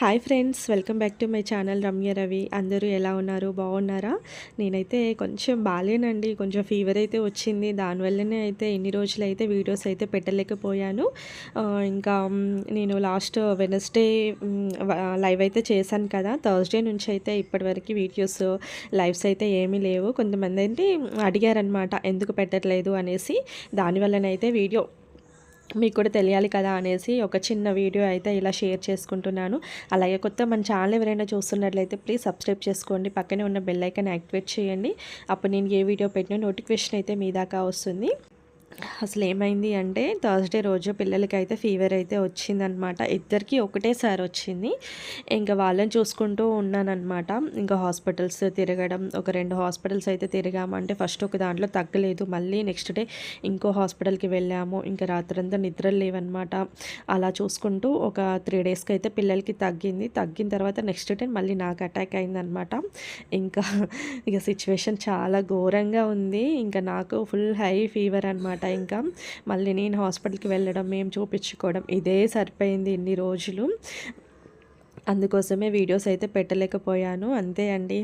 Hi friends welcome back to my channel Ramya Ravi అందరూ ఎలా ఉన్నారు? బాగున్నారా? నేనైతే కొంచెం బాగాలేనండి కొంచెం ఫీవర్ అయితే వచ్చింది. దానివల్లనే అయితే ఎన్ని రోజులైతే వీడియోస్ అయితే పెట్టలేకపోయాను. ఇంకా నేను లాస్ట్ వెనస్డే లైవ్ అయితే చేశాను కదా. థర్స్డే నుంచి అయితే ఇప్పటివరకు వీడియోస్ లైవ్స్ అయితే ఏమీ లేవు. కొంతమంది అయితే అడిగారనమాట ఎందుకు పెట్టట్లేదు? అనేసి. దానివల్లనైతే వీడియో మీకు కూడా తెలియాలి కదా అనేసి ఒక చిన్న వీడియో అయితే ఇలా షేర్ చేసుకుంటున్నాను. అలాగే కొత్త మన ఛానల్ ఎవరైనా చూస్తున్నట్లయితే ప్లీజ్ సబ్స్క్రైబ్ చేసుకోండి. పక్కనే ఉన్న బెల్ ఐకాన్ యాక్టివేట్ చేయండి. అప్పుడు నేను ఏ వీడియో పెట్టినా నోటిఫికేషన్ అయితే మీ దాకా వస్తుంది. అసలు ఏమైంది అంటే థర్స్డే రోజు పిల్లలకి అయితే ఫీవర్ అయితే వచ్చిందనమాట. ఇద్దరికి ఒకటేసారి వచ్చింది. ఇంకా వాళ్ళని చూసుకుంటూ ఉన్నానన్నమాట ఇంకా హాస్పిటల్స్ తిరగడం ఒక రెండు హాస్పిటల్స్ అయితే తిరిగామంటే ఫస్ట్ ఒక దాంట్లో తగ్గలేదు. మళ్ళీ నెక్స్ట్ డే ఇంకో హాస్పిటల్కి వెళ్ళాము. ఇంకా రాత్రంతా నిద్రలు లేవన్నమాట అలా చూసుకుంటూ ఒక త్రీ డేస్కి అయితే పిల్లలకి తగ్గింది. తగ్గిన తర్వాత నెక్స్ట్ డే మళ్ళీ నాకు అటాక్ అయిందనమాట. ఇంకా ఇక సిచ్యువేషన్ చాలా ఘోరంగా ఉంది. ఇంకా నాకు ఫుల్ హై ఫీవర్ అనమాట. ఇంకా మళ్ళీ నేను హాస్పిటల్కి వెళ్ళడం మేము చూపించుకోవడం ఇదే సరిపోయింది ఇన్ని రోజులు. అందుకోసమే వీడియోస్ అయితే పెట్టలేకపోయాను. అంతే అండి.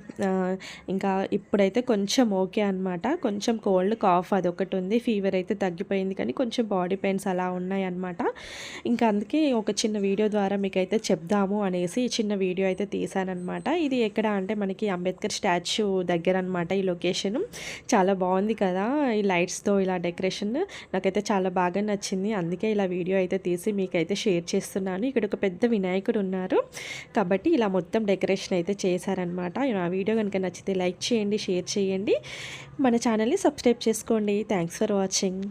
ఇంకా ఇప్పుడైతే కొంచెం ఓకే అనమాట కొంచెం కోల్డ్ కాఫ్ అదొకటి ఉంది. ఫీవర్ అయితే తగ్గిపోయింది కానీ కొంచెం బాడీ పెయిన్స్ అలా ఉన్నాయి అనమాట ఇంకా అందుకే ఒక చిన్న వీడియో ద్వారా మీకైతే చెప్దాము అనేసి చిన్న వీడియో అయితే తీసానమాట ఇది ఎక్కడ అంటే మనకి అంబేద్కర్ స్టాచ్యూ దగ్గర అనమాట ఈ లొకేషన్. చాలా బాగుంది కదా ఈ లైట్స్తో ఇలా డెకరేషన్. నాకైతే చాలా బాగా నచ్చింది. అందుకే ఇలా వీడియో అయితే తీసి మీకైతే షేర్ చేస్తున్నాను. ఇక్కడ ఒక పెద్ద వినాయకుడు ఉన్నారు. కాబట్టి ఇలా మొత్తం డెకరేషన్ అయితే చేశారనమాట ఆ వీడియో కనుక నచ్చితే లైక్ చేయండి షేర్ చేయండి. మన ఛానల్ని సబ్స్క్రైబ్ చేసుకోండి. Thanks for watching